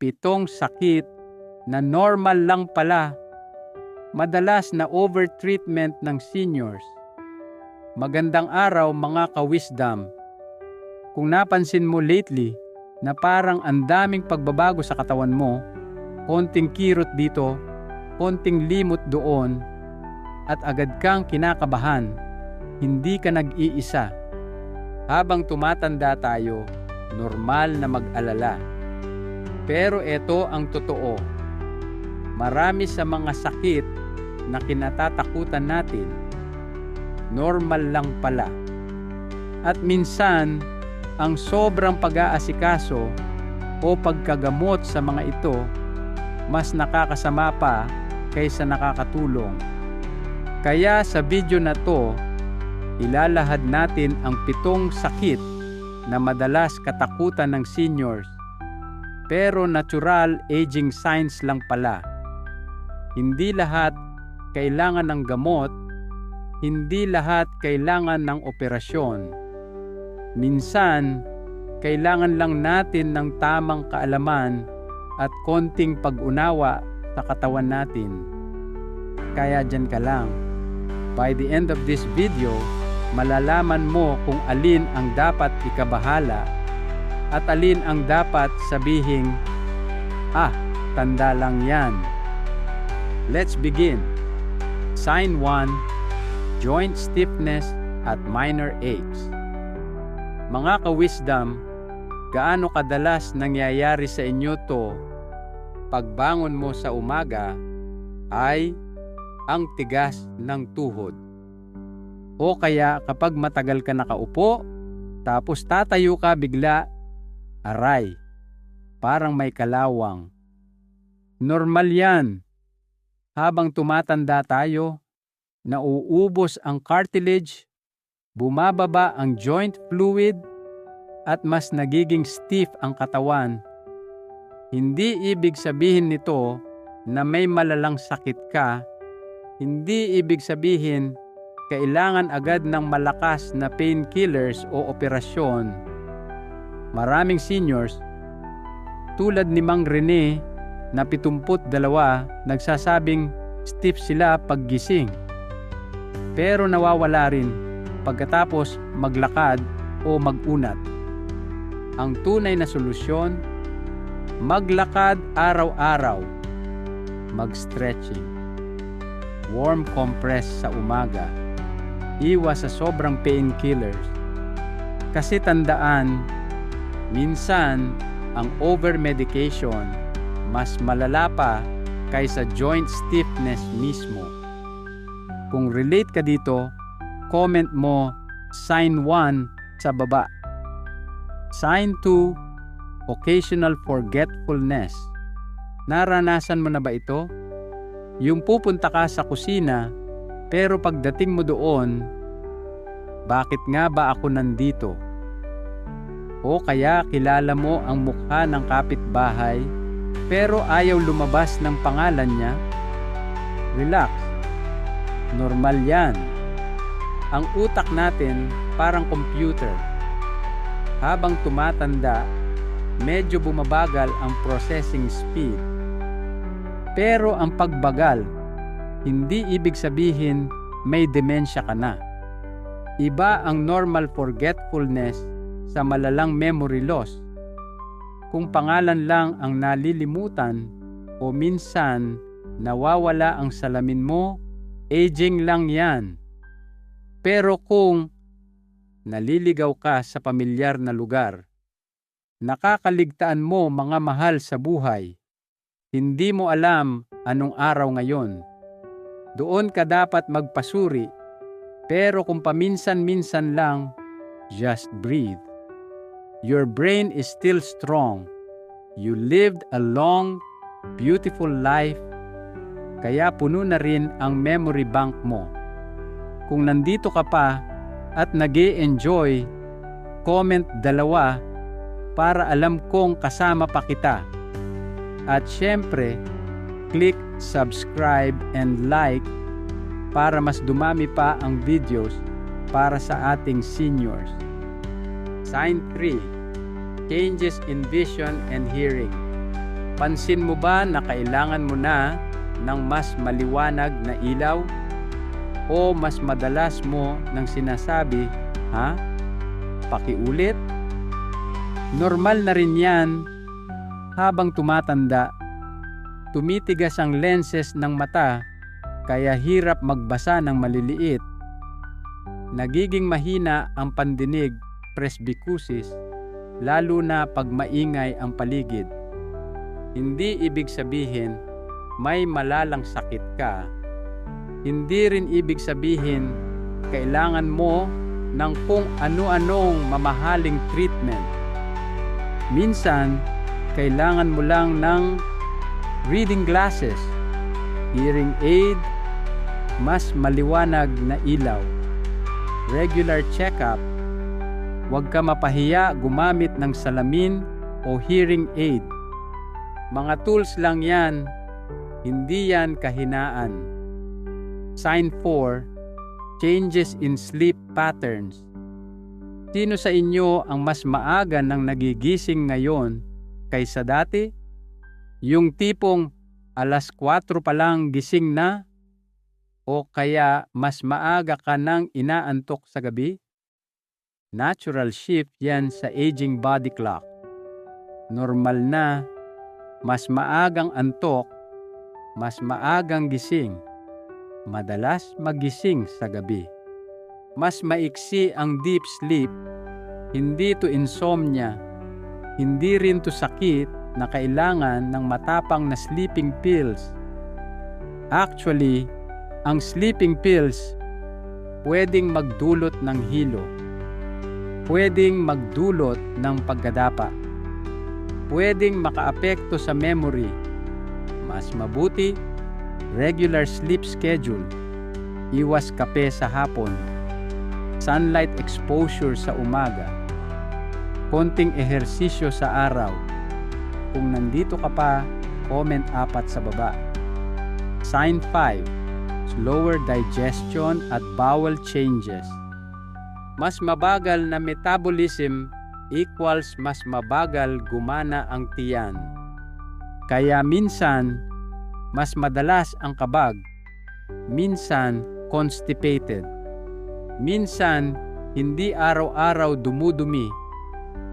pitong sakit na normal lang pala. Madalas na overtreatment ng seniors. Magandang araw mga ka-wisdom. Kung napansin mo lately na parang ang daming pagbabago sa katawan mo, konting kirot dito, konting limot doon, at agad kang kinakabahan, hindi ka nag-iisa. Habang tumatanda tayo, normal na mag-alala. Pero ito ang totoo. Marami sa mga sakit na kinatatakutan natin, normal lang pala. At minsan, ang sobrang pag-aasikaso o pagkagamot sa mga ito mas nakakasama pa kaysa nakakatulong. Kaya sa video na to, ilalahad natin ang pitong sakit na madalas katakutan ng seniors pero natural aging signs lang pala. Hindi lahat kailangan ng gamot, hindi lahat kailangan ng operasyon. Minsan, kailangan lang natin ng tamang kaalaman at konting pag-unawa sa katawan natin. Kaya dyan ka lang. By the end of this video, malalaman mo kung alin ang dapat ikabahala at alin ang dapat sabihing, Ah, tanda lang yan. Let's begin. Sign 1, joint stiffness at minor aches. Mga ka-wisdom, gaano kadalas nangyayari sa inyo to pagbangon mo sa umaga ay ang tigas ng tuhod. O kaya kapag matagal ka nakaupo, tapos tatayo ka bigla aray, parang may kalawang. Normal yan. Habang tumatanda tayo, nauubos ang cartilage, bumababa ang joint fluid, at mas nagiging stiff ang katawan. Hindi ibig sabihin nito na may malalang sakit ka. Hindi ibig sabihin kailangan agad ng malakas na painkillers o operasyon Maraming seniors, tulad ni Mang Rene na 72 nagsasabing stiff sila paggising. Pero nawawala rin pagkatapos maglakad o magunat. Ang tunay na solusyon, maglakad araw-araw, mag-stretching, warm compress sa umaga, iwas sa sobrang painkillers. Kasi tandaan, Minsan, ang over-medication mas malala pa kaysa joint stiffness mismo. Kung relate ka dito, comment mo sign 1 sa baba. Sign 2, occasional forgetfulness. Naranasan mo na ba ito? Yung pupunta ka sa kusina, pero pagdating mo doon, bakit nga ba ako nandito? O kaya kilala mo ang mukha ng kapitbahay pero ayaw lumabas ng pangalan niya? Relax. Normal yan. Ang utak natin parang computer. Habang tumatanda, medyo bumabagal ang processing speed. Pero ang pagbagal, hindi ibig sabihin may demensya ka na. Iba ang normal forgetfulness sa malalang memory loss. Kung pangalan lang ang nalilimutan o minsan nawawala ang salamin mo, aging lang yan. Pero kung naliligaw ka sa pamilyar na lugar, nakakaligtaan mo mga mahal sa buhay, hindi mo alam anong araw ngayon. Doon ka dapat magpasuri, pero kung paminsan-minsan lang, just breathe. Your brain is still strong. You lived a long, beautiful life, kaya puno na rin ang memory bank mo. Kung nandito ka pa at nag enjoy comment dalawa para alam kong kasama pa kita. At syempre, click subscribe and like para mas dumami pa ang videos para sa ating seniors. Sign 3 Changes in vision and hearing. Napansin mo ba na kailangan mo na ng mas maliwanag na ilaw? O mas madalas mo nang sinasabi, ha? Pakiulit? Normal na rin yan habang tumatanda. Tumitigas ang lenses ng mata kaya hirap magbasa ng maliliit. Nagiging mahina ang pandinig presbycusis lalo na pag maingay ang paligid. Hindi ibig sabihin may malalang sakit ka. Hindi rin ibig sabihin kailangan mo ng kung ano-anong mamahaling treatment. Minsan, kailangan mo lang ng reading glasses, hearing aid, mas maliwanag na ilaw, regular check-up, huwag ka mapahiya gumamit ng salamin o hearing aid. Mga tools lang yan, hindi yan kahinaan. Sign 4, changes in sleep patterns. Sino sa inyo ang mas maaga nang nagigising ngayon kaysa dati? Yung tipong alas 4 pa lang gising na? O kaya mas maaga ka nang inaantok sa gabi? Natural shift yan sa aging body clock. Normal na, mas maagang antok, mas maagang gising. Madalas magising sa gabi. Mas maiksi ang deep sleep, hindi to insomnia, hindi rin to sakit na kailangan ng matapang na sleeping pills. Actually, ang sleeping pills pwedeng magdulot ng hilo, pwedeng magdulot ng pagkadapa, pwedeng makaapekto sa memory. Mas mabuti, regular sleep schedule, iwas kape sa hapon, sunlight exposure sa umaga, konting ehersisyo sa araw. Kung nandito ka pa, comment apat sa baba. Sign 5. Slower digestion at bowel changes. Mas mabagal na metabolism equals mas mabagal gumana ang tiyan. Kaya minsan, mas madalas ang kabag. Minsan, constipated. Minsan, hindi araw-araw dumudumi.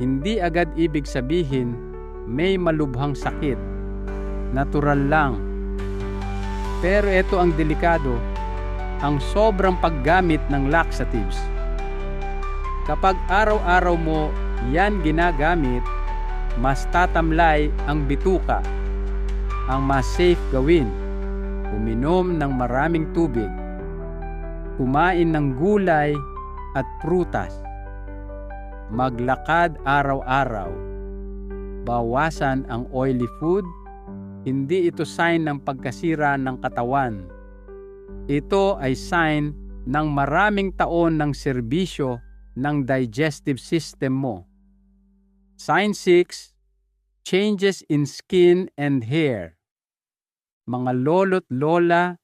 Hindi agad ibig sabihin may malubhang sakit. Natural lang. Pero ito ang delikado, ang sobrang paggamit ng laxatives. Kapag araw-araw mo yan ginagamit, mas tatamlay ang bituka. Ang mas safe gawin, uminom ng maraming tubig kumain ng gulay at prutas, maglakad araw-araw, bawasan ang oily food, hindi ito sign ng pagkasira ng katawan. Ito ay sign ng maraming taon ng serbisyo ng digestive system mo. Sign 6, changes in skin and hair. Mga lolo't lola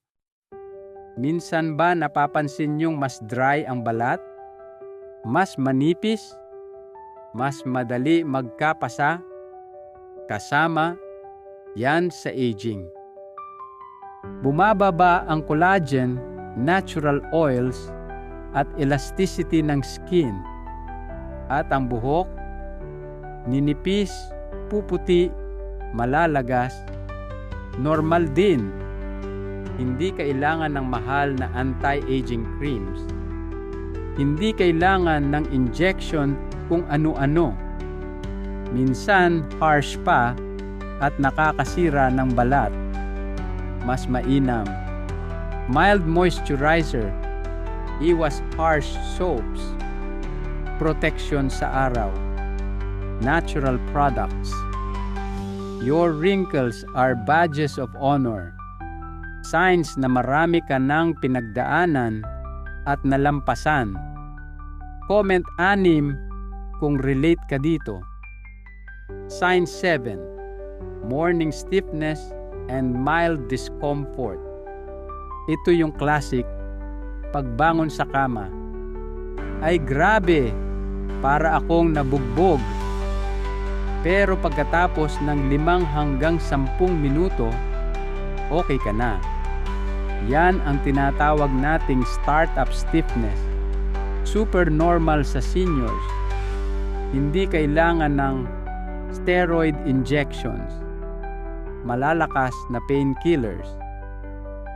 Minsan ba napapansin niyong mas dry ang balat? Mas manipis? Mas madali magkapasa? Kasama, yan sa aging. Bumababa ang collagen, natural oils, at elasticity ng skin. At ang buhok, ninipis, puputi, malalagas, normal din hindi kailangan ng mahal na anti-aging creams. Hindi kailangan ng injection kung ano-ano. Minsan harsh pa at nakakasira ng balat. Mas mainam. Mild moisturizer. Iwas harsh soaps. Protection sa araw. Natural products. Your wrinkles are badges of honor signs na marami ka nang pinagdaanan at nalampasan. Comment anim kung relate ka dito. Sign 7. Morning stiffness and mild discomfort. Ito yung classic pagbangon sa kama. Ay grabe, para akong nabugbog. Pero pagkatapos ng limang hanggang sampung minuto, okay ka na. Yan ang tinatawag nating startup stiffness. Super normal sa seniors. Hindi kailangan ng steroid injections, malalakas na painkillers,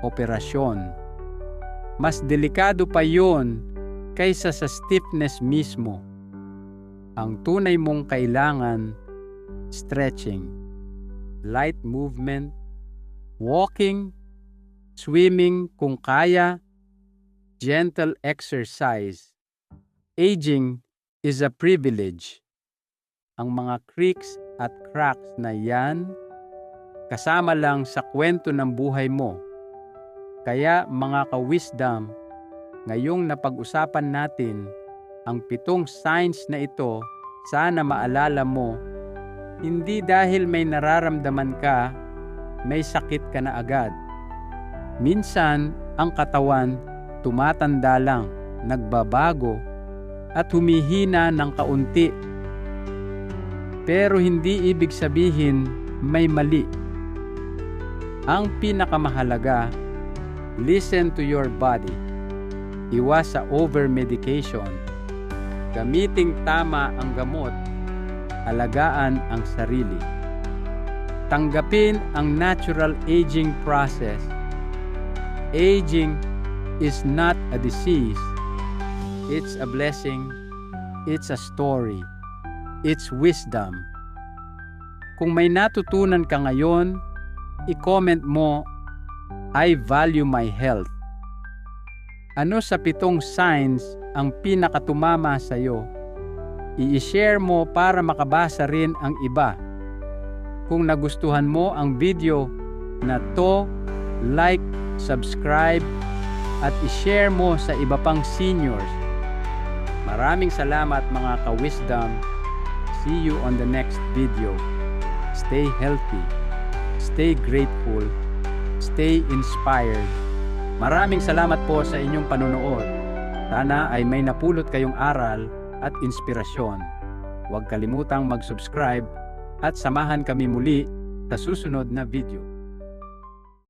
operasyon. Mas delikado pa yon kaysa sa stiffness mismo. Ang tunay mong kailangan, stretching, light movement, walking, swimming kung kaya, gentle exercise. Aging is a privilege. Ang mga creaks at cracks na yan, kasama lang sa kwento ng buhay mo. Kaya mga ka-wisdom, ngayong napag-usapan natin ang pitong signs na ito, sana maalala mo, hindi dahil may nararamdaman ka, may sakit ka na agad. Minsan, ang katawan tumatanda lang, nagbabago, at humihina ng kaunti. Pero hindi ibig sabihin may mali. Ang pinakamahalaga, listen to your body. Iwas sa over-medication. Gamiting tama ang gamot. Alagaan ang sarili. Tanggapin ang natural aging process. Aging is not a disease. It's a blessing. It's a story. It's wisdom. Kung may natutunan ka ngayon, i-comment mo, I value my health. Ano sa pitong signs ang pinakatumama sa iyo? I-share mo para makabasa rin ang iba. Kung nagustuhan mo ang video na to, like, subscribe, at i-share mo sa iba pang seniors. Maraming salamat mga ka-wisdom. See you on the next video. Stay healthy. Stay grateful. Stay inspired. Maraming salamat po sa inyong panunood. Sana ay may napulot kayong aral at inspirasyon. Huwag kalimutang mag-subscribe at samahan kami muli sa susunod na video.